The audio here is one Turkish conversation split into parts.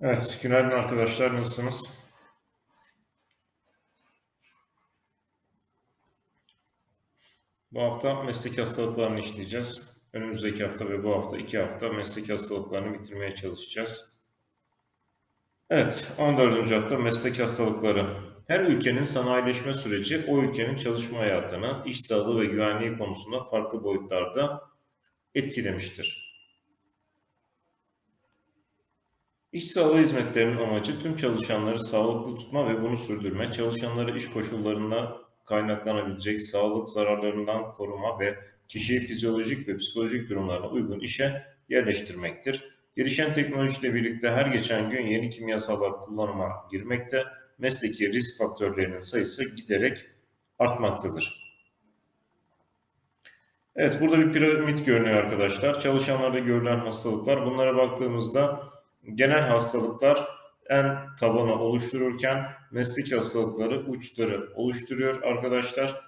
Evet, günaydın arkadaşlar. Nasılsınız? Bu hafta meslek hastalıklarını işleyeceğiz. Önümüzdeki hafta ve bu hafta iki hafta meslek hastalıklarını bitirmeye çalışacağız. Evet, 14. hafta meslek hastalıkları. Her ülkenin sanayileşme süreci o ülkenin çalışma hayatını, iş sağlığı ve güvenliği konusunda farklı boyutlarda etkilemiştir. İş sağlığı hizmetlerinin amacı tüm çalışanları sağlıklı tutma ve bunu sürdürme, çalışanları iş koşullarında kaynaklanabilecek sağlık zararlarından koruma ve kişiyi fizyolojik ve psikolojik durumlarına uygun işe yerleştirmektir. Gelişen teknolojiyle birlikte her geçen gün yeni kimyasallar kullanıma girmekte, mesleki risk faktörlerinin sayısı giderek artmaktadır. Evet, burada bir piramit görünüyor arkadaşlar. Çalışanlarda görülen hastalıklar. Bunlara baktığımızda genel hastalıklar en tabanı oluştururken meslek hastalıkları uçları oluşturuyor arkadaşlar.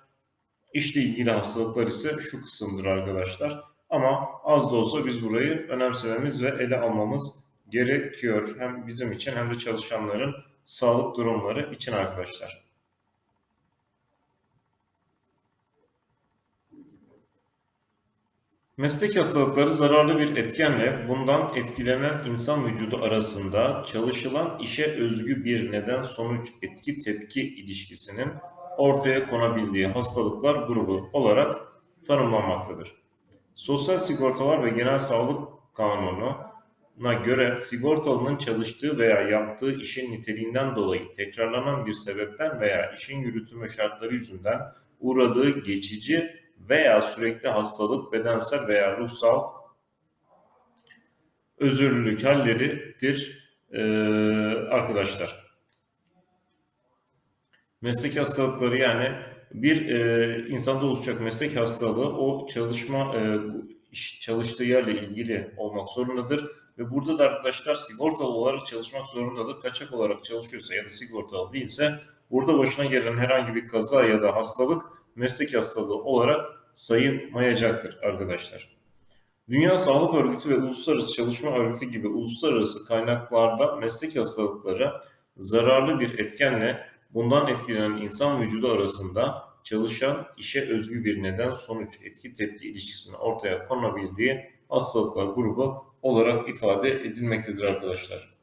İşle ilgili hastalıklar ise şu kısımdır arkadaşlar. Ama az da olsa biz burayı önemsememiz ve ele almamız gerekiyor. Hem bizim için hem de çalışanların sağlık durumları için arkadaşlar. Meslek hastalıkları zararlı bir etkenle bundan etkilenen insan vücudu arasında çalışılan işe özgü bir neden sonuç etki tepki ilişkisinin ortaya konabildiği hastalıklar grubu olarak tanımlanmaktadır. Sosyal sigortalar ve genel sağlık kanununa göre sigortalının çalıştığı veya yaptığı işin niteliğinden dolayı tekrarlanan bir sebepten veya işin yürütümü şartları yüzünden uğradığı geçici veya sürekli hastalık, bedensel veya ruhsal özürlülük halleridir ee, arkadaşlar. Meslek hastalıkları yani bir e, insanda oluşacak meslek hastalığı o çalışma e, çalıştığı yerle ilgili olmak zorundadır ve burada da arkadaşlar sigortalı olarak çalışmak zorundadır. Kaçak olarak çalışıyorsa ya da sigortalı değilse burada başına gelen herhangi bir kaza ya da hastalık meslek hastalığı olarak sayılmayacaktır arkadaşlar. Dünya Sağlık Örgütü ve Uluslararası Çalışma Örgütü gibi uluslararası kaynaklarda meslek hastalıkları zararlı bir etkenle bundan etkilenen insan vücudu arasında çalışan işe özgü bir neden sonuç etki tepki ilişkisini ortaya konabildiği hastalıklar grubu olarak ifade edilmektedir arkadaşlar.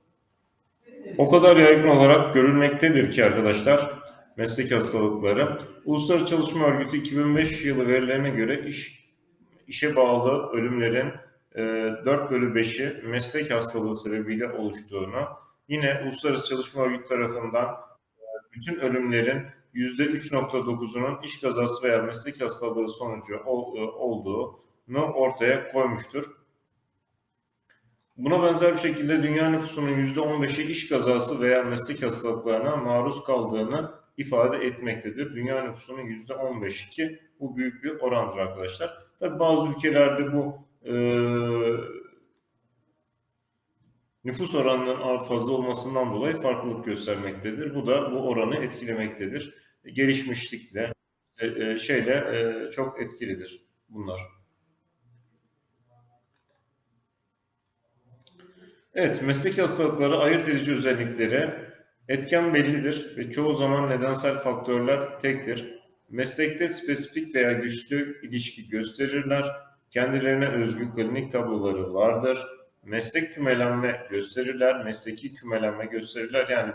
O kadar yaygın olarak görülmektedir ki arkadaşlar meslek hastalıkları. Uluslararası Çalışma Örgütü 2005 yılı verilerine göre iş işe bağlı ölümlerin e, 4 bölü 5'i meslek hastalığı sebebiyle oluştuğunu, yine Uluslararası Çalışma Örgütü tarafından e, bütün ölümlerin %3.9'unun iş kazası veya meslek hastalığı sonucu e, olduğunu ortaya koymuştur. Buna benzer bir şekilde dünya nüfusunun %15'i iş kazası veya meslek hastalıklarına maruz kaldığını ifade etmektedir. Dünya nüfusunun yüzde 15 ki bu büyük bir orandır arkadaşlar. Tabi bazı ülkelerde bu e, nüfus oranının fazla olmasından dolayı farklılık göstermektedir. Bu da bu oranı etkilemektedir. Gelişmişlikle e, e, şeyle e, çok etkilidir bunlar. Evet, meslek hastalıkları ayırt edici özellikleri Etken bellidir ve çoğu zaman nedensel faktörler tektir. Meslekte spesifik veya güçlü ilişki gösterirler. Kendilerine özgü klinik tabloları vardır. Meslek kümelenme gösterirler. Mesleki kümelenme gösterirler. Yani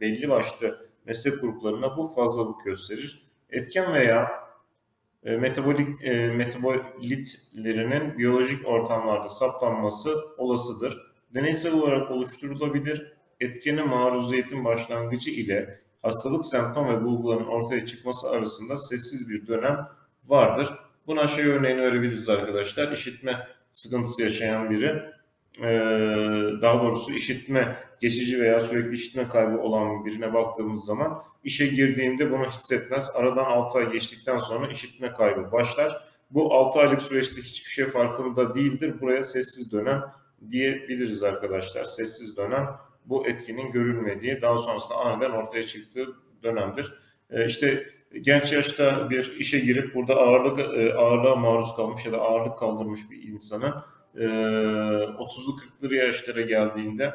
belli başlı meslek gruplarına bu fazlalık gösterir. Etken veya e, metabolik e, metabolitlerinin biyolojik ortamlarda saptanması olasıdır. Deneysel olarak oluşturulabilir etkene maruziyetin başlangıcı ile hastalık semptom ve bulguların ortaya çıkması arasında sessiz bir dönem vardır. Buna şey örneğini verebiliriz arkadaşlar. İşitme sıkıntısı yaşayan biri, daha doğrusu işitme, geçici veya sürekli işitme kaybı olan birine baktığımız zaman işe girdiğinde bunu hissetmez. Aradan 6 ay geçtikten sonra işitme kaybı başlar. Bu 6 aylık süreçte hiçbir şey farkında değildir. Buraya sessiz dönem diyebiliriz arkadaşlar. Sessiz dönem bu etkinin görülmediği, daha sonrasında aniden ortaya çıktığı dönemdir. E, işte genç yaşta bir işe girip burada ağırlık e, ağırlığa maruz kalmış ya da ağırlık kaldırmış bir insanın e, 30'lu 40'lı yaşlara geldiğinde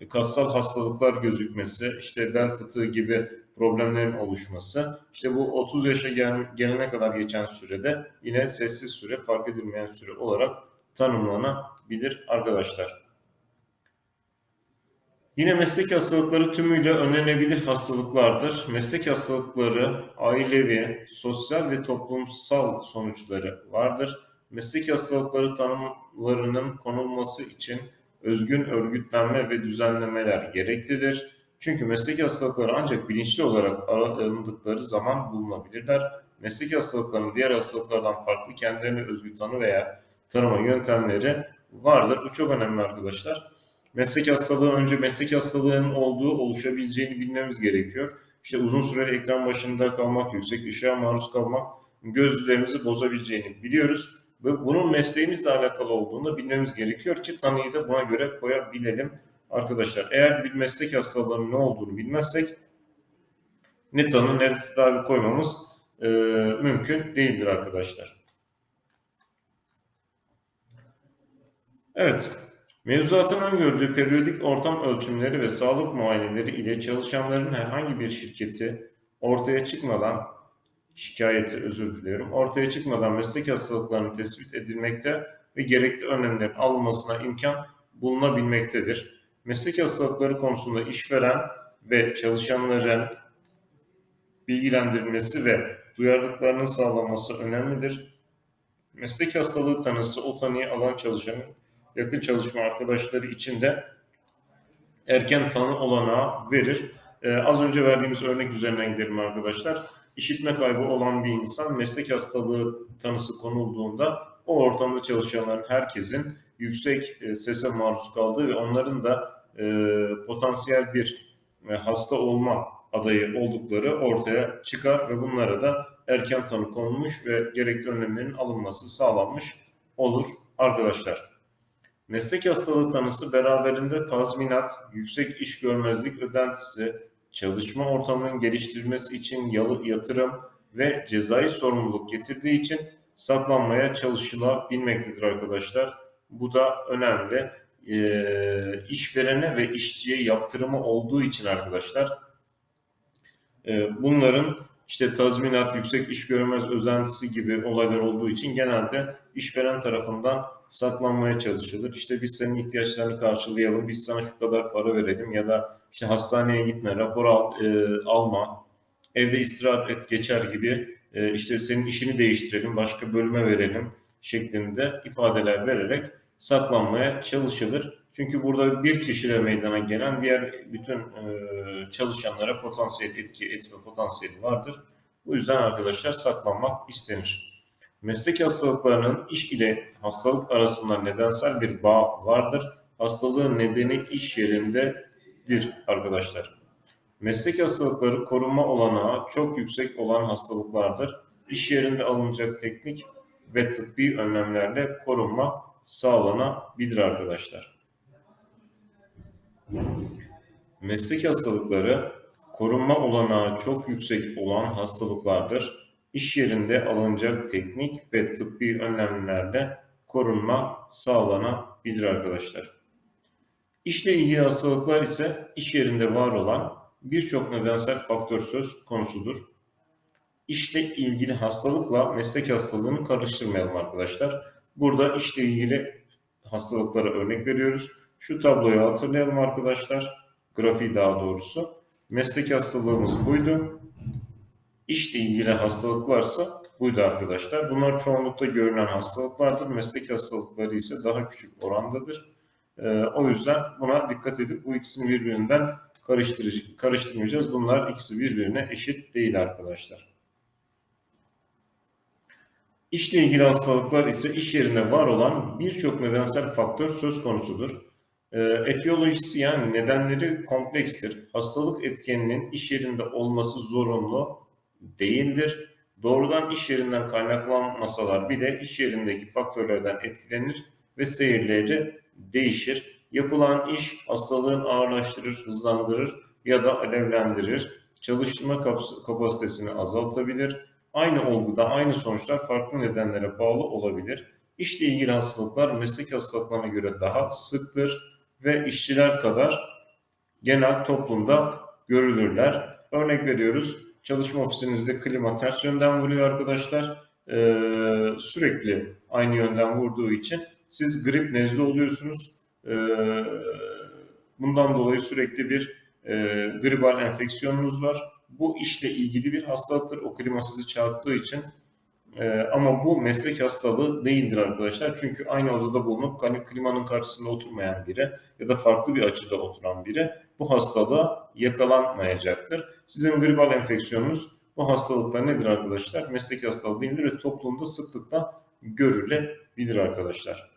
e, kassal hastalıklar gözükmesi, işte bel fıtığı gibi problemlerin oluşması, işte bu 30 yaşa gel, gelene kadar geçen sürede yine sessiz süre, fark edilmeyen süre olarak tanımlanabilir arkadaşlar. Yine meslek hastalıkları tümüyle önlenebilir hastalıklardır. Meslek hastalıkları ailevi, sosyal ve toplumsal sonuçları vardır. Meslek hastalıkları tanımlarının konulması için özgün örgütlenme ve düzenlemeler gereklidir. Çünkü meslek hastalıkları ancak bilinçli olarak arandıkları zaman bulunabilirler. Meslek hastalıklarının diğer hastalıklardan farklı kendilerine özgü tanı veya tanıma yöntemleri vardır. Bu çok önemli arkadaşlar. Meslek hastalığı önce meslek hastalığının olduğu oluşabileceğini bilmemiz gerekiyor. İşte uzun süreli ekran başında kalmak, yüksek ışığa maruz kalmak gözlerimizi bozabileceğini biliyoruz. Ve bunun mesleğimizle alakalı olduğunu bilmemiz gerekiyor ki tanıyı da buna göre koyabilelim arkadaşlar. Eğer bir meslek hastalığının ne olduğunu bilmezsek ne tanı ne tedavi koymamız e, mümkün değildir arkadaşlar. Evet, Mevzuatın öngördüğü periyodik ortam ölçümleri ve sağlık muayeneleri ile çalışanların herhangi bir şirketi ortaya çıkmadan şikayeti özür diliyorum. Ortaya çıkmadan meslek hastalıklarının tespit edilmekte ve gerekli önlemlerin alınmasına imkan bulunabilmektedir. Meslek hastalıkları konusunda işveren ve çalışanların bilgilendirilmesi ve duyarlılıklarının sağlanması önemlidir. Meslek hastalığı tanısı o tanıyı alan çalışanın yakın çalışma arkadaşları için de erken tanı olanağı verir. Ee, az önce verdiğimiz örnek üzerinden gidelim arkadaşlar. İşitme kaybı olan bir insan meslek hastalığı tanısı konulduğunda o ortamda çalışanların herkesin yüksek e, sese maruz kaldığı ve onların da e, potansiyel bir e, hasta olma adayı oldukları ortaya çıkar ve bunlara da erken tanı konulmuş ve gerekli önlemlerin alınması sağlanmış olur arkadaşlar. Meslek hastalığı tanısı beraberinde tazminat, yüksek iş görmezlik ödentisi, çalışma ortamının geliştirilmesi için yatırım ve cezai sorumluluk getirdiği için saklanmaya çalışılabilmektedir arkadaşlar. Bu da önemli. E, işverene ve işçiye yaptırımı olduğu için arkadaşlar e, bunların işte tazminat, yüksek iş görmez özentisi gibi olaylar olduğu için genelde işveren tarafından saklanmaya çalışılır. İşte biz senin ihtiyaçlarını karşılayalım, biz sana şu kadar para verelim ya da işte hastaneye gitme, rapor al, e, alma, evde istirahat et geçer gibi e, işte senin işini değiştirelim, başka bölüme verelim şeklinde ifadeler vererek saklanmaya çalışılır. Çünkü burada bir kişiyle meydana gelen diğer bütün e, çalışanlara potansiyel etki etme potansiyeli vardır. Bu yüzden arkadaşlar saklanmak istenir. Meslek hastalıklarının iş ile hastalık arasında nedensel bir bağ vardır. Hastalığın nedeni iş yerindedir arkadaşlar. Meslek hastalıkları korunma olanağı çok yüksek olan hastalıklardır. İş yerinde alınacak teknik ve tıbbi önlemlerle korunma sağlanabilir arkadaşlar. Meslek hastalıkları korunma olanağı çok yüksek olan hastalıklardır. İş yerinde alınacak teknik ve tıbbi önlemlerle korunma sağlanabilir arkadaşlar. İşle ilgili hastalıklar ise iş yerinde var olan birçok nedensel faktör söz konusudur. İşle ilgili hastalıkla meslek hastalığını karıştırmayalım arkadaşlar. Burada işle ilgili hastalıklara örnek veriyoruz. Şu tabloyu hatırlayalım arkadaşlar. Grafiği daha doğrusu. Meslek hastalığımız buydu. İşle ilgili hastalıklarsa buydu arkadaşlar. Bunlar çoğunlukla görünen hastalıklardır. Meslek hastalıkları ise daha küçük orandadır. Ee, o yüzden buna dikkat edip bu ikisini birbirinden karıştırmayacağız. Bunlar ikisi birbirine eşit değil arkadaşlar. İşle ilgili hastalıklar ise iş yerinde var olan birçok nedensel faktör söz konusudur. E, etiyolojisi yani nedenleri komplekstir. Hastalık etkeninin iş yerinde olması zorunlu değildir. Doğrudan iş yerinden kaynaklanmasalar bile iş yerindeki faktörlerden etkilenir ve seyirleri değişir. Yapılan iş hastalığın ağırlaştırır, hızlandırır ya da alevlendirir. Çalışma kapasitesini azaltabilir Aynı olguda aynı sonuçlar farklı nedenlere bağlı olabilir. İşle ilgili hastalıklar meslek hastalıklarına göre daha sıktır ve işçiler kadar genel toplumda görülürler. Örnek veriyoruz. Çalışma ofisinizde klima ters yönden vuruyor arkadaşlar. Ee, sürekli aynı yönden vurduğu için siz grip nezle oluyorsunuz. Ee, bundan dolayı sürekli bir e, gribal enfeksiyonunuz var. Bu işle ilgili bir hastalıktır. O klima sizi çarptığı için ee, ama bu meslek hastalığı değildir arkadaşlar. Çünkü aynı odada bulunup hani klimanın karşısında oturmayan biri ya da farklı bir açıda oturan biri bu hastalığa yakalanmayacaktır. Sizin gribal enfeksiyonunuz bu hastalıklar nedir arkadaşlar? Meslek hastalığı değildir ve toplumda sıklıkla görülebilir arkadaşlar.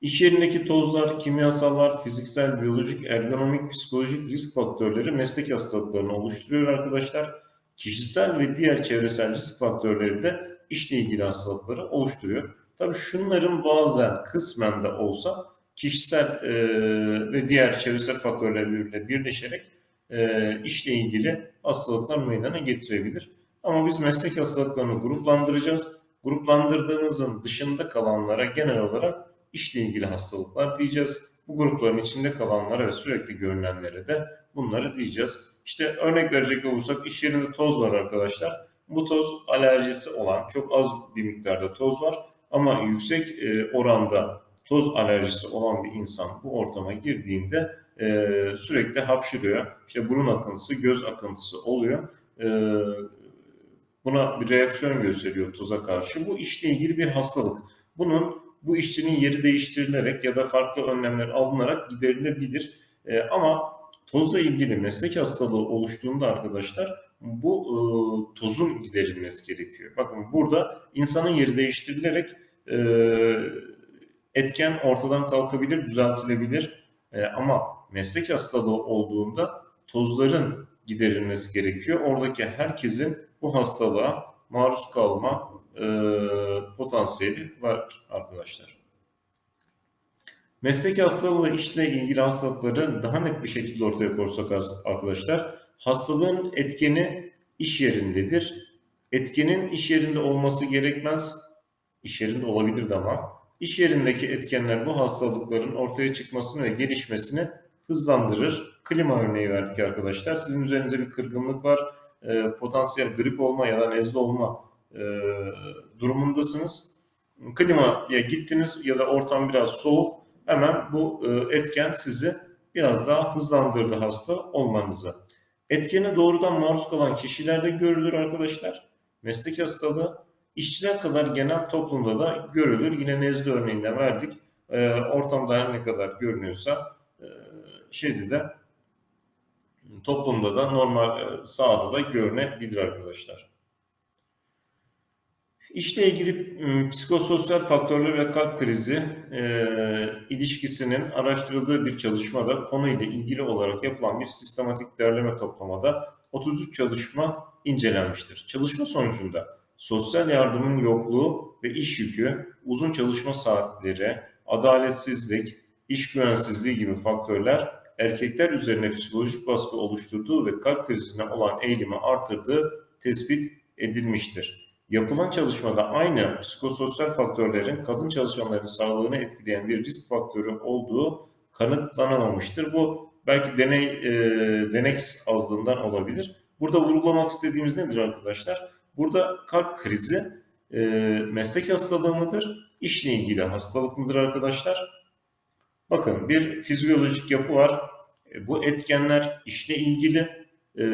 İş yerindeki tozlar, kimyasallar, fiziksel, biyolojik, ergonomik, psikolojik risk faktörleri meslek hastalıklarını oluşturuyor arkadaşlar kişisel ve diğer çevresel risk faktörleri de işle ilgili hastalıkları oluşturuyor. Tabii şunların bazen kısmen de olsa kişisel e, ve diğer çevresel faktörler birbirine birleşerek e, işle ilgili hastalıklar meydana getirebilir. Ama biz meslek hastalıklarını gruplandıracağız. Gruplandırdığımızın dışında kalanlara genel olarak işle ilgili hastalıklar diyeceğiz. Bu grupların içinde kalanlara ve sürekli görünenlere de bunları diyeceğiz. İşte örnek verecek olursak iş yerinde toz var arkadaşlar. Bu toz alerjisi olan çok az bir miktarda toz var ama yüksek oranda toz alerjisi olan bir insan bu ortama girdiğinde e, sürekli hapşırıyor. İşte burun akıntısı, göz akıntısı oluyor. E, buna bir reaksiyon gösteriyor toza karşı. Bu işle ilgili bir hastalık. Bunun bu işçinin yeri değiştirilerek ya da farklı önlemler alınarak giderilebilir. ama tozla ilgili meslek hastalığı oluştuğunda arkadaşlar bu e, tozun giderilmesi gerekiyor. Bakın burada insanın yeri değiştirilerek e, etken ortadan kalkabilir, düzeltilebilir. E, ama meslek hastalığı olduğunda tozların giderilmesi gerekiyor. Oradaki herkesin bu hastalığa maruz kalma e, potansiyeli var arkadaşlar. Meslek hastalığı ve işle ilgili hastalıkları daha net bir şekilde ortaya koysak arkadaşlar, hastalığın etkeni iş yerindedir. Etkenin iş yerinde olması gerekmez. İş yerinde olabilirdi ama. İş yerindeki etkenler bu hastalıkların ortaya çıkmasını ve gelişmesini hızlandırır. Klima örneği verdik arkadaşlar. Sizin üzerinizde bir kırgınlık var. E, potansiyel grip olma ya da nezle olma e, durumundasınız. Klimaya gittiniz ya da ortam biraz soğuk hemen bu e, etken sizi biraz daha hızlandırdı hasta olmanızı. Etkene doğrudan maruz kalan kişilerde görülür arkadaşlar. Meslek hastalığı işçiler kadar genel toplumda da görülür. Yine nezle örneğinden verdik. E, ortamda her ne kadar görünüyorsa e, şeyde de toplumda da normal sahada da görünebilir arkadaşlar. İşle ilgili ıı, psikososyal faktörler ve kalp krizi e, ilişkisinin araştırıldığı bir çalışmada konuyla ilgili olarak yapılan bir sistematik derleme toplamada 33 çalışma incelenmiştir. Çalışma sonucunda sosyal yardımın yokluğu ve iş yükü, uzun çalışma saatleri, adaletsizlik, iş güvensizliği gibi faktörler erkekler üzerine psikolojik baskı oluşturduğu ve kalp krizine olan eğilimi artırdığı tespit edilmiştir. Yapılan çalışmada aynı psikososyal faktörlerin kadın çalışanların sağlığını etkileyen bir risk faktörü olduğu kanıtlanamamıştır. Bu belki deney e, denek azlığından olabilir. Burada vurgulamak istediğimiz nedir arkadaşlar? Burada kalp krizi e, meslek hastalığı mıdır? İşle ilgili hastalık mıdır arkadaşlar? Bakın bir fizyolojik yapı var. E, bu etkenler işle ilgili. E,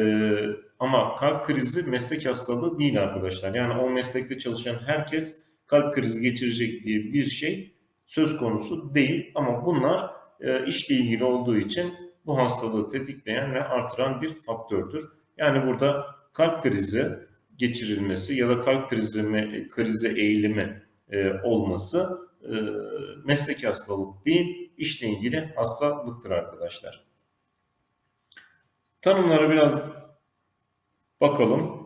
ama kalp krizi meslek hastalığı değil arkadaşlar. Yani o meslekte çalışan herkes kalp krizi geçirecek diye bir şey söz konusu değil. Ama bunlar e, işle ilgili olduğu için bu hastalığı tetikleyen ve artıran bir faktördür. Yani burada kalp krizi geçirilmesi ya da kalp krizi, krizi eğilimi e, olması e, mesleki hastalık değil, işle ilgili hastalıktır arkadaşlar. Tanımları biraz bakalım.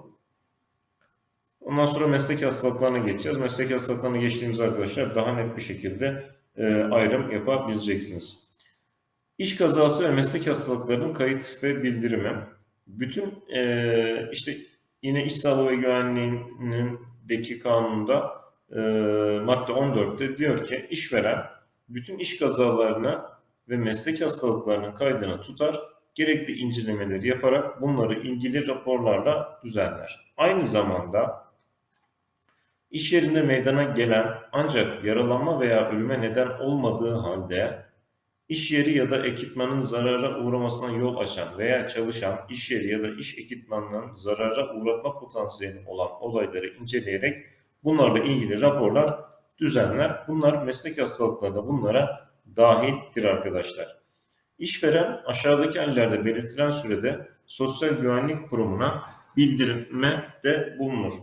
Ondan sonra meslek hastalıklarına geçeceğiz. Meslek hastalıklarına geçtiğimiz arkadaşlar daha net bir şekilde e, ayrım yapabileceksiniz. İş kazası ve meslek hastalıklarının kayıt ve bildirimi. Bütün e, işte yine iş sağlığı ve güvenliğindeki kanunda e, madde 14'te diyor ki işveren bütün iş kazalarına ve meslek hastalıklarının kaydını tutar, gerekli incelemeleri yaparak bunları ilgili raporlarla düzenler. Aynı zamanda iş yerinde meydana gelen ancak yaralanma veya ölüme neden olmadığı halde iş yeri ya da ekipmanın zarara uğramasına yol açan veya çalışan iş yeri ya da iş ekipmanının zarara uğratma potansiyeli olan olayları inceleyerek bunlarla ilgili raporlar düzenler. Bunlar meslek hastalıkları da bunlara dahildir arkadaşlar. İşveren aşağıdaki hallerde belirtilen sürede Sosyal Güvenlik Kurumu'na bildirme de bulunur.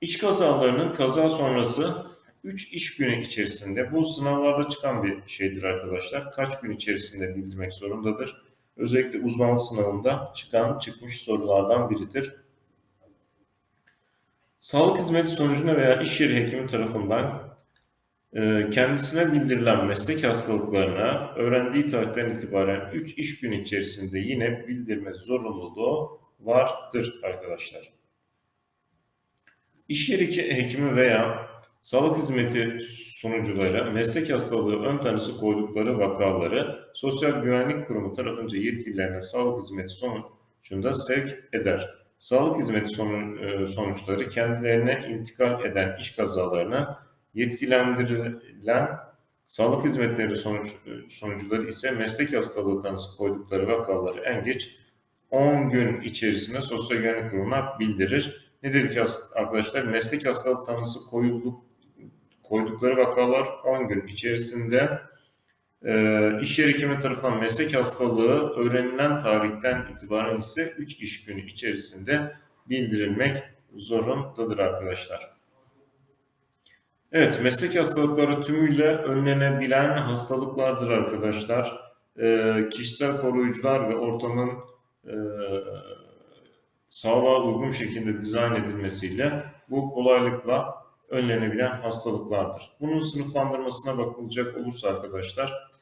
İş kazalarının kaza sonrası 3 iş günü içerisinde bu sınavlarda çıkan bir şeydir arkadaşlar. Kaç gün içerisinde bildirmek zorundadır. Özellikle uzmanlık sınavında çıkan çıkmış sorulardan biridir. Sağlık hizmeti sonucunda veya iş yeri hekimi tarafından e, kendisine bildirilen meslek hastalıklarına öğrendiği tarihten itibaren 3 iş günü içerisinde yine bildirme zorunluluğu vardır arkadaşlar. İş yeri hekimi veya sağlık hizmeti sunucuları meslek hastalığı ön tanısı koydukları vakaları Sosyal Güvenlik Kurumu tarafınca yetkililerine sağlık hizmeti sonucunda sevk eder. Sağlık hizmeti e, sonuçları kendilerine intikal eden iş kazalarına yetkilendirilen sağlık hizmetleri sonuç, e, sonucuları ise meslek hastalığı tanısı koydukları vakaları en geç 10 gün içerisinde Sosyal Güvenlik Kurumu'na bildirir. Ne dedik arkadaşlar? Meslek hastalığı tanısı koyulduk, koydukları vakalar 10 gün içerisinde e, iş yeri hekimi tarafından meslek hastalığı öğrenilen tarihten itibaren ise 3 iş günü içerisinde bildirilmek zorundadır arkadaşlar. Evet, meslek hastalıkları tümüyle önlenebilen hastalıklardır arkadaşlar. E, kişisel koruyucular ve ortamın e, sağlığa uygun şekilde dizayn edilmesiyle bu kolaylıkla önlenebilen hastalıklardır. Bunun sınıflandırmasına bakılacak olursa arkadaşlar,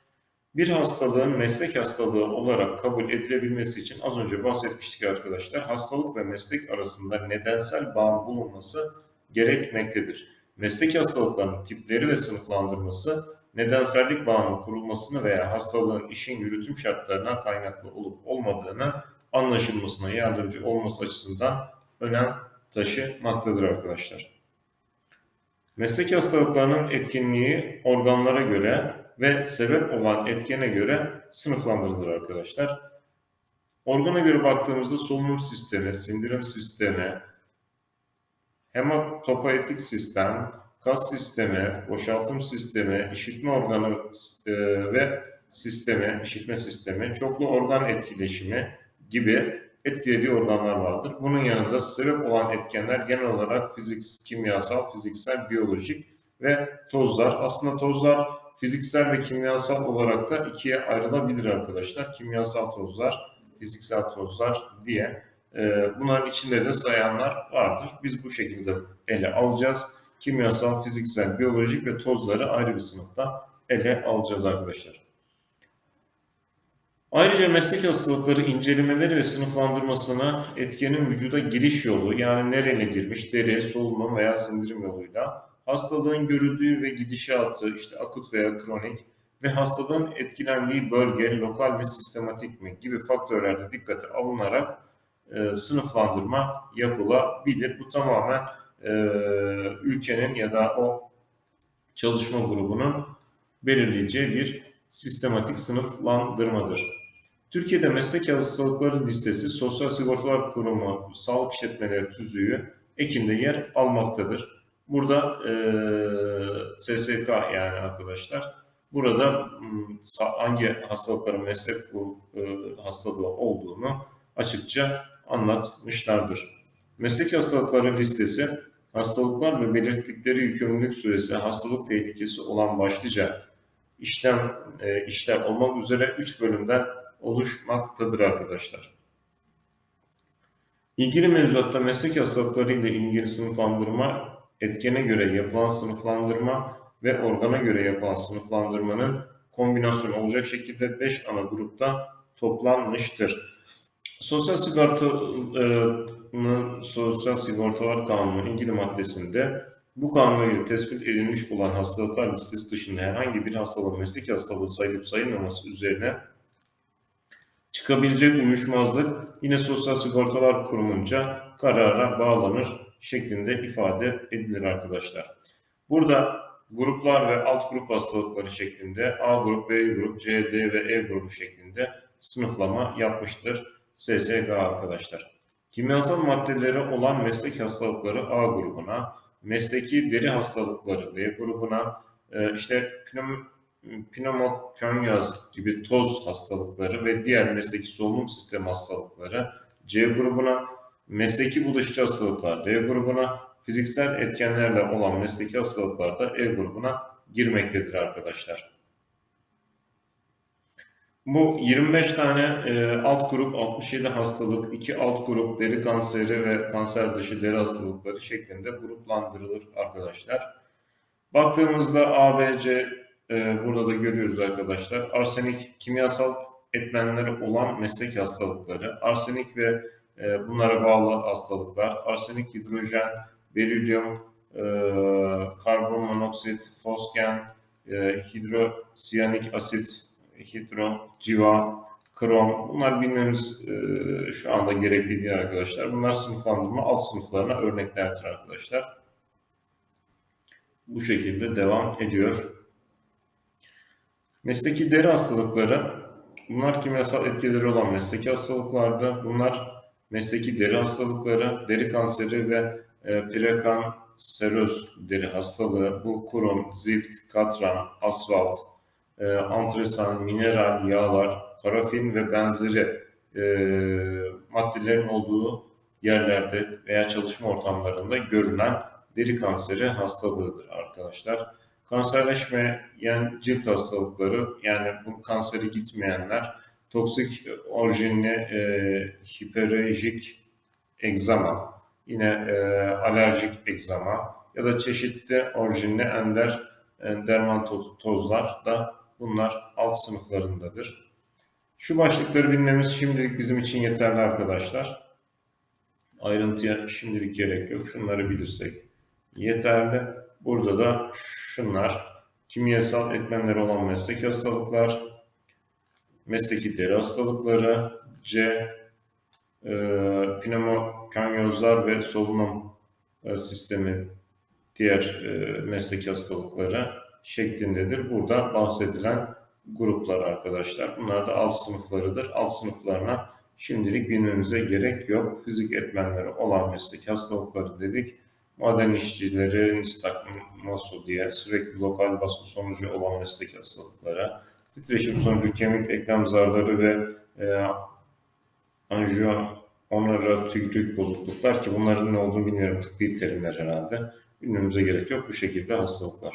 bir hastalığın meslek hastalığı olarak kabul edilebilmesi için az önce bahsetmiştik arkadaşlar, hastalık ve meslek arasında nedensel bağ bulunması gerekmektedir. Meslek hastalıklarının tipleri ve sınıflandırması, nedensellik bağının kurulmasını veya hastalığın işin yürütüm şartlarına kaynaklı olup olmadığını anlaşılmasına yardımcı olması açısından önem taşımaktadır arkadaşlar. Meslek hastalıklarının etkinliği organlara göre ve sebep olan etkene göre sınıflandırılır arkadaşlar. Organa göre baktığımızda solunum sistemi, sindirim sistemi, hematopoietik sistem, kas sistemi, boşaltım sistemi, işitme organı e, ve sistemi, işitme sistemi, çoklu organ etkileşimi gibi etkilediği organlar vardır. Bunun yanında sebep olan etkenler genel olarak fizik, kimyasal, fiziksel, biyolojik ve tozlar. Aslında tozlar fiziksel ve kimyasal olarak da ikiye ayrılabilir arkadaşlar. Kimyasal tozlar, fiziksel tozlar diye. Ee, bunların içinde de sayanlar vardır. Biz bu şekilde ele alacağız. Kimyasal, fiziksel, biyolojik ve tozları ayrı bir sınıfta ele alacağız arkadaşlar. Ayrıca meslek hastalıkları incelemeleri ve sınıflandırmasına etkenin vücuda giriş yolu yani nereye girmiş, deri, solunum veya sindirim yoluyla hastalığın görüldüğü ve gidişatı işte akut veya kronik ve hastalığın etkilendiği bölge lokal ve sistematik mi gibi faktörlerde dikkate alınarak e, sınıflandırma yapılabilir. Bu tamamen e, ülkenin ya da o çalışma grubunun belirleyeceği bir sistematik sınıflandırmadır. Türkiye'de meslek hastalıkları listesi Sosyal Sigortalar Kurumu Sağlık İşletmeleri Tüzüğü ekinde yer almaktadır. Burada e, SSK yani arkadaşlar burada hangi hastalıkların meslek e, hastalığı olduğunu açıkça anlatmışlardır. Meslek hastalıkları listesi hastalıklar ve belirttikleri yükümlülük süresi hastalık tehlikesi olan başlıca işlem e, işler olmak üzere 3 bölümden oluşmaktadır arkadaşlar. İlgili mevzuatta meslek hastalıkları ile ilgili sınıflandırma, etkene göre yapılan sınıflandırma ve organa göre yapılan sınıflandırmanın kombinasyonu olacak şekilde 5 ana grupta toplanmıştır. Sosyal sigortanın Sosyal Sigortalar Kanunu ilgili maddesinde Bu kanuna göre tespit edilmiş olan hastalıklar listesi dışında herhangi bir hastalığın meslek hastalığı sayılıp sayılmaması üzerine çıkabilecek uyuşmazlık yine Sosyal Sigortalar Kurumu'nca karara bağlanır şeklinde ifade edilir arkadaşlar. Burada gruplar ve alt grup hastalıkları şeklinde A grup, B grup, C, D ve E grubu şeklinde sınıflama yapmıştır SSG arkadaşlar. Kimyasal maddeleri olan meslek hastalıkları A grubuna, mesleki deri hastalıkları B grubuna, e, işte pneumokonyaz gibi toz hastalıkları ve diğer mesleki solunum sistemi hastalıkları C grubuna, mesleki bulaşıcı hastalıklar D grubuna, fiziksel etkenlerle olan mesleki hastalıklar da E grubuna girmektedir arkadaşlar. Bu 25 tane e, alt grup 67 hastalık, 2 alt grup deri kanseri ve kanser dışı deri hastalıkları şeklinde gruplandırılır arkadaşlar. Baktığımızda A, B, C e, burada da görüyoruz arkadaşlar. Arsenik kimyasal etmenleri olan meslek hastalıkları, arsenik ve e, bunlara bağlı hastalıklar, arsenik hidrojen, berilyum, e, karbon monoksit, fosgen, e, hidrosiyanik asit, hidro, civa, krom bunlar bilmemiz e, şu anda gerekli değil arkadaşlar. Bunlar sınıflandırma alt sınıflarına örneklerdir arkadaşlar. Bu şekilde devam ediyor. Mesleki deri hastalıkları bunlar kimyasal etkileri olan mesleki hastalıklarda. Bunlar mesleki deri hastalıkları, deri kanseri ve e, prekanseröz deri hastalığı. Bu kurum, zift, katran, asfalt, e, antresan, mineral yağlar, parafin ve benzeri e, maddelerin olduğu yerlerde veya çalışma ortamlarında görülen deri kanseri hastalığıdır arkadaşlar. Kanserleşmeyen cilt hastalıkları yani bu kanseri gitmeyenler toksik orijinli e, hiperejik egzama, yine e, alerjik egzama ya da çeşitli orijinli ender e, dermatozlar da Bunlar alt sınıflarındadır. Şu başlıkları bilmemiz şimdilik bizim için yeterli arkadaşlar. Ayrıntıya şimdilik gerek yok. Şunları bilirsek yeterli. Burada da şunlar kimyasal etmenleri olan meslek hastalıklar, mesleki deri hastalıkları, C, e, pneumokanyozlar ve solunum e, sistemi diğer e, meslek hastalıkları, şeklindedir. Burada bahsedilen gruplar arkadaşlar. Bunlar da alt sınıflarıdır. Alt sınıflarına şimdilik bilmemize gerek yok. Fizik etmenleri olan meslek hastalıkları dedik. Maden işçileri, nistakmosu diye sürekli lokal baskı sonucu olan meslek hastalıkları, titreşim sonucu kemik eklem zarları ve e, anjiyo onlara tükürük bozukluklar ki bunların ne olduğunu bilmiyorum tıbbi terimler herhalde. Bilmemize gerek yok bu şekilde hastalıklar.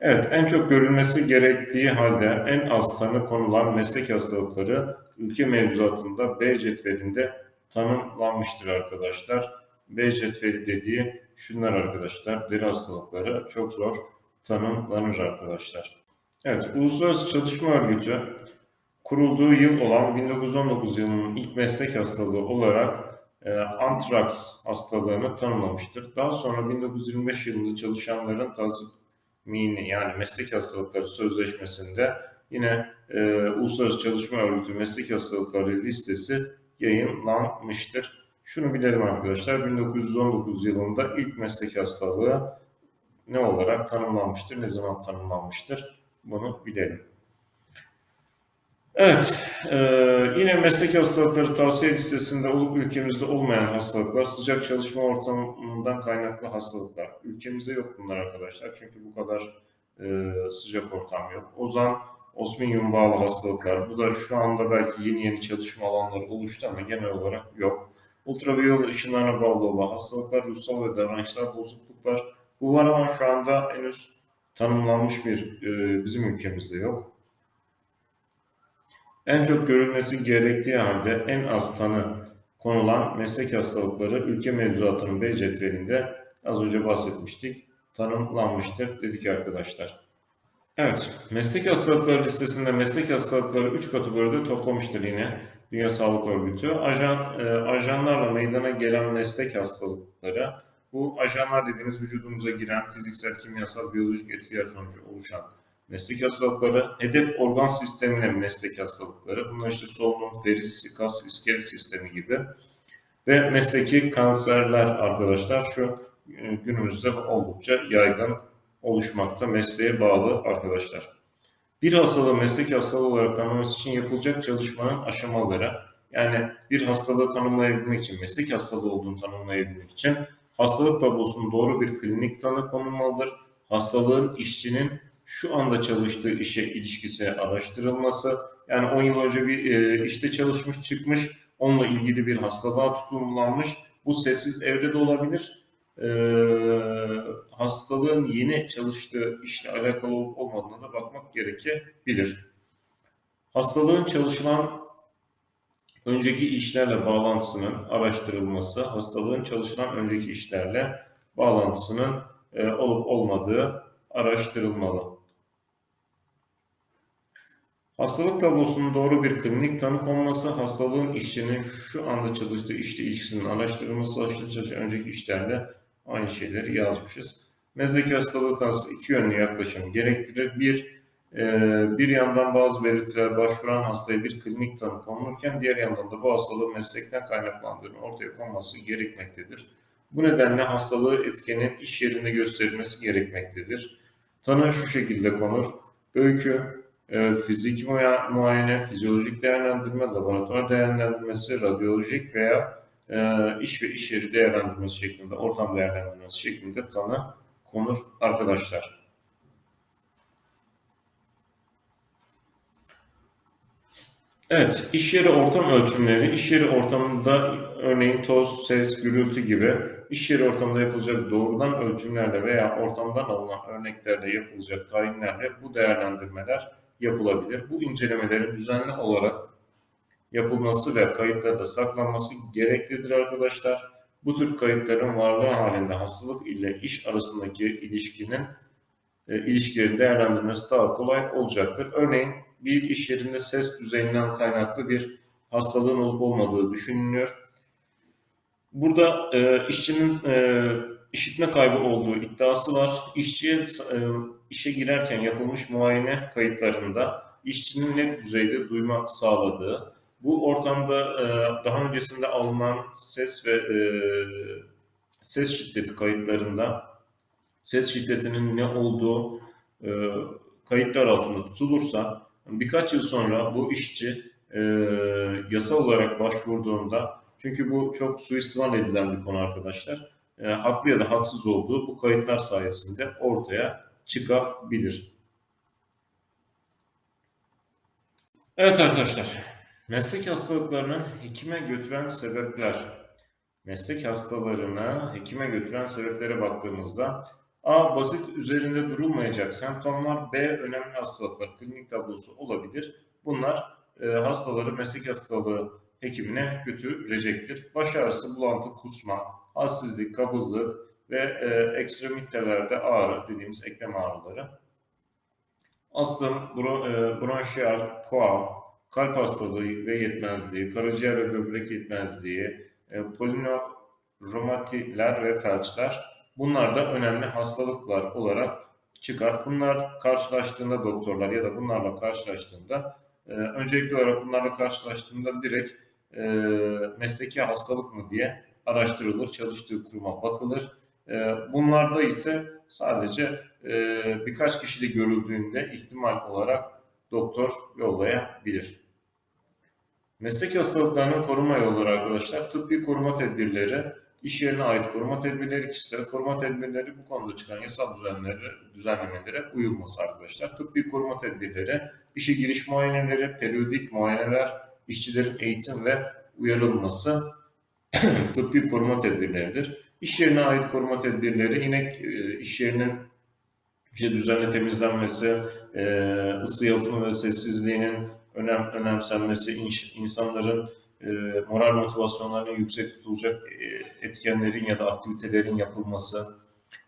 Evet, en çok görülmesi gerektiği halde en az tanı konulan meslek hastalıkları ülke mevzuatında B cetvelinde tanımlanmıştır arkadaşlar. B dediği şunlar arkadaşlar, deri hastalıkları çok zor tanımlanır arkadaşlar. Evet, Uluslararası Çalışma Örgütü kurulduğu yıl olan 1919 yılının ilk meslek hastalığı olarak e, antraks hastalığını tanımlamıştır. Daha sonra 1925 yılında çalışanların tazı mini yani meslek hastalıkları sözleşmesinde yine e, Uluslararası Çalışma Örgütü meslek hastalıkları listesi yayınlanmıştır. Şunu bilelim arkadaşlar 1919 yılında ilk meslek hastalığı ne olarak tanımlanmıştır, ne zaman tanımlanmıştır bunu bilelim. Evet, e, yine meslek hastalıkları tavsiye listesinde olup ülkemizde olmayan hastalıklar, sıcak çalışma ortamından kaynaklı hastalıklar. Ülkemizde yok bunlar arkadaşlar çünkü bu kadar e, sıcak ortam yok. Ozan, osminyum bağlı hastalıklar, bu da şu anda belki yeni yeni çalışma alanları oluştu ama genel olarak yok. Ultraviyole ışınlarına bağlı olan hastalıklar, ruhsal ve davranışsal bozukluklar, bu var ama şu anda henüz tanımlanmış bir e, bizim ülkemizde yok. En çok görülmesi gerektiği halde en az tanı konulan meslek hastalıkları ülke mevzuatının B cetvelinde az önce bahsetmiştik tanımlanmıştır dedik arkadaşlar. Evet, meslek hastalıkları listesinde meslek hastalıkları 3 kategoride toplamıştır yine Dünya Sağlık Örgütü. Ajan, e, ajanlarla meydana gelen meslek hastalıkları, bu ajanlar dediğimiz vücudumuza giren fiziksel, kimyasal, biyolojik etkiler sonucu oluşan meslek hastalıkları, hedef organ sistemine meslek hastalıkları, bunlar işte solunum, derisi, kas, iskelet sistemi gibi ve mesleki kanserler arkadaşlar şu e, günümüzde oldukça yaygın oluşmakta mesleğe bağlı arkadaşlar. Bir hastalığı meslek hastalığı olarak tanımlaması için yapılacak çalışmanın aşamaları, yani bir hastalığı tanımlayabilmek için, meslek hastalığı olduğunu tanımlayabilmek için hastalık tablosunun doğru bir klinik tanı konulmalıdır. Hastalığın işçinin şu anda çalıştığı işe ilişkisi araştırılması, yani 10 yıl önce bir e, işte çalışmış çıkmış, onunla ilgili bir hastalığa tutumlanmış, bu sessiz evrede olabilir. E, hastalığın yeni çalıştığı işle alakalı olup olmadığına da bakmak gerekebilir. Hastalığın çalışılan önceki işlerle bağlantısının araştırılması, hastalığın çalışılan önceki işlerle bağlantısının e, olup olmadığı araştırılmalı. Hastalık tablosunun doğru bir klinik tanı konması, hastalığın işçinin şu anda çalıştığı işte ilişkisinin araştırılması, çalıştığı önceki işlerle aynı şeyleri yazmışız. Mezdeki hastalığı tanısı iki yönlü yaklaşım gerektirir. Bir, e, bir yandan bazı belirtiler başvuran hastaya bir klinik tanı konulurken diğer yandan da bu hastalığın meslekten kaynaklandığını ortaya konması gerekmektedir. Bu nedenle hastalığı etkenin iş yerinde gösterilmesi gerekmektedir. Tanı şu şekilde konur. Öykü, e, fiziki muayene, fizyolojik değerlendirme, laboratuvar değerlendirmesi, radyolojik veya iş ve iş yeri değerlendirmesi şeklinde, ortam değerlendirmesi şeklinde tanı konur arkadaşlar. Evet, iş yeri ortam ölçümleri, iş yeri ortamında örneğin toz, ses, gürültü gibi iş yeri ortamında yapılacak doğrudan ölçümlerle veya ortamdan alınan örneklerle yapılacak tayinlerle bu değerlendirmeler yapılabilir. Bu incelemelerin düzenli olarak yapılması ve kayıtlarda saklanması gereklidir arkadaşlar. Bu tür kayıtların varlığı halinde hastalık ile iş arasındaki ilişkinin e, ilişkilerin değerlendirmesi daha kolay olacaktır. Örneğin bir iş yerinde ses düzeyinden kaynaklı bir hastalığın olup olmadığı düşünülüyor. Burada e, işçinin e, işitme kaybı olduğu iddiası var. İşçi e, işe girerken yapılmış muayene kayıtlarında işçinin net düzeyde duyma sağladığı, bu ortamda e, daha öncesinde alınan ses ve e, ses şiddeti kayıtlarında ses şiddetinin ne olduğu e, kayıtlar altında tutulursa birkaç yıl sonra bu işçi e, yasal olarak başvurduğunda çünkü bu çok suistimal edilen bir konu arkadaşlar. Haklı ya da haksız olduğu bu kayıtlar sayesinde ortaya çıkabilir. Evet arkadaşlar, Meslek hastalıklarının hekime götüren sebepler. Meslek hastalarına hekime götüren sebeplere baktığımızda A. Basit üzerinde durulmayacak semptomlar. B. Önemli hastalıklar klinik tablosu olabilir. Bunlar e, hastaları meslek hastalığı hekimine götürecektir. Baş ağrısı, bulantı, kusma, halsizlik, kabızlık ve e, ekstremitelerde ağrı dediğimiz eklem ağrıları. Astım, bron, e, bronşiyal, koa, kalp hastalığı ve yetmezliği, karaciğer ve böbrek yetmezliği, e, polinaromatiler ve felçler bunlar da önemli hastalıklar olarak çıkar. Bunlar karşılaştığında doktorlar ya da bunlarla karşılaştığında e, öncelikli olarak bunlarla karşılaştığında direkt e, mesleki hastalık mı diye araştırılır, çalıştığı kuruma bakılır. E, bunlarda ise sadece e, birkaç kişide görüldüğünde ihtimal olarak doktor yollayabilir. Meslek hastalıklarının koruma yolları arkadaşlar, tıbbi koruma tedbirleri, iş yerine ait koruma tedbirleri, kişisel koruma tedbirleri, bu konuda çıkan yasal düzenleri, düzenlemelere uyulması arkadaşlar. Tıbbi koruma tedbirleri, işe giriş muayeneleri, periyodik muayeneler, işçilerin eğitim ve uyarılması tıbbi koruma tedbirleridir. İş yerine ait koruma tedbirleri yine e, iş yerinin işte düzenli temizlenmesi, e, ısı yalıtımı ve sessizliğinin önem önemsenmesi, insanların e, moral motivasyonlarının yüksek tutulacak e, etkenlerin ya da aktivitelerin yapılması.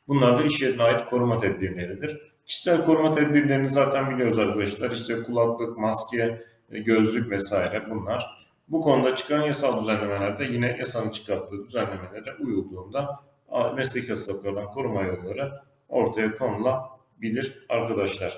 Bunlar da iş yerine ait koruma tedbirleridir. Kişisel koruma tedbirlerini zaten biliyoruz arkadaşlar. İşte kulaklık, maske, e, gözlük vesaire bunlar. Bu konuda çıkan yasal düzenlemelerde yine yasanın çıkarttığı düzenlemelere uyulduğunda mesleki hastalıklardan koruma yolları ortaya konulabilir arkadaşlar.